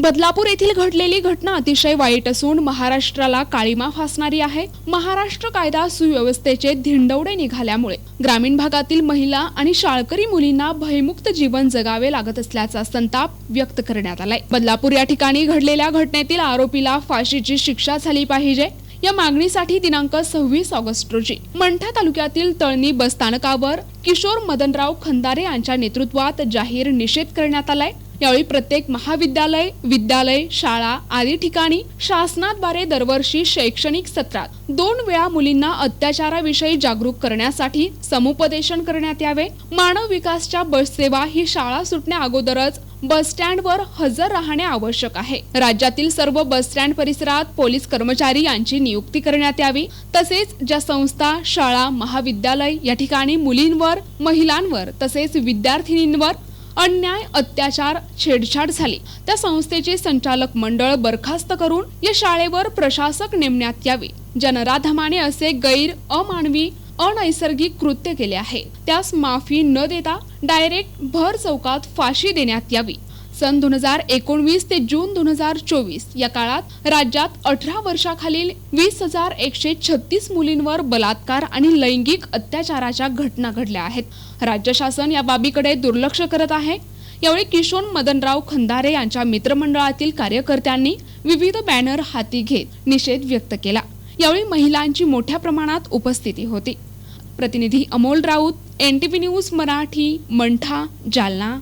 बदलापूर येथील घडलेली घटना अतिशय वाईट असून महाराष्ट्राला काळीमा फासणारी आहे. महाराष्ट्र कायदा सुव्यवस्थेचे धिंडवडे निघाल्यामुळे ग्रामीण भागातील महिला आणि शाळकरी मुलींना भयमुक्त जीवन जगावे लागत असल्याचा संताप व्यक्त करण्यात आलाय. बदलापूर या ठिकाणी घडलेल्या घटनेतील आरोपीला फाशीची शिक्षा झाली पाहिजे. या मागणीसाठी दिनांक सव्वीस ऑगस्ट रोजी मंठा तालुक्यातील तळणी बसस्थानकावर किशोर मदनराव खंदारे यांच्या नेतृत्वात जाहीर निषेध करण्यात आलाय. यावेळी प्रत्येक महाविद्यालय विद्यालय शाळा आदी ठिकाणी शासनाद्वारे दरवर्षी शैक्षणिक सत्रात दोन वेळा मुलींना अत्याचाराविषयी जागरूक करण्यासाठी समुपदेशन करण्यात यावे. मानव विकासच्या बस सेवा ही शाळा सुटण्या अगोदरच बस हजर राहणे आवश्यक आहे. राज्यातील सर्व बस स्टँड परिसरात पोलीस कर्मचारी यांची नियुक्ती करण्यात यावी. तसेच ज्या संस्था शाळा महाविद्यालय या ठिकाणी मुलींवर महिलांवर तसेच विद्यार्थिनींवर अन्याय अत्याचार छेडछाड झाली. त्या संस्थेचे संचालक मंडळ बरखास्त करून या शाळेवर प्रशासक नेमण्यात यावे. जनराधमाने असे गैर अमानवी अनैसर्गिक कृत्य केले आहे. त्यास माफी न देता डायरेक्ट भर चौकात फाशी देण्यात यावी. सन दोन हजार एकोणवीस ते जून दोन हजार चोवीस. या काळात राज्यात अठरा वर्षाखालील वीस हजार एकशे छत्तीस मुलींवर बलात्कार आणि लैंगिक अत्याचाराच्या घटना घडल्या आहेत. राज्य शासन या बाबीकडे दुर्लक्ष करत आहे. यावेळी किशोर मदनराव खंदारे यांच्या मित्रमंडळातील कार्यकर्त्यांनी विविध बॅनर हाती घेत निषेध व्यक्त केला. यावेळी महिलांची मोठ्या प्रमाणात उपस्थिती होती. प्रतिनिधी Amol Raut N T V news Marathi Mantha Jalna.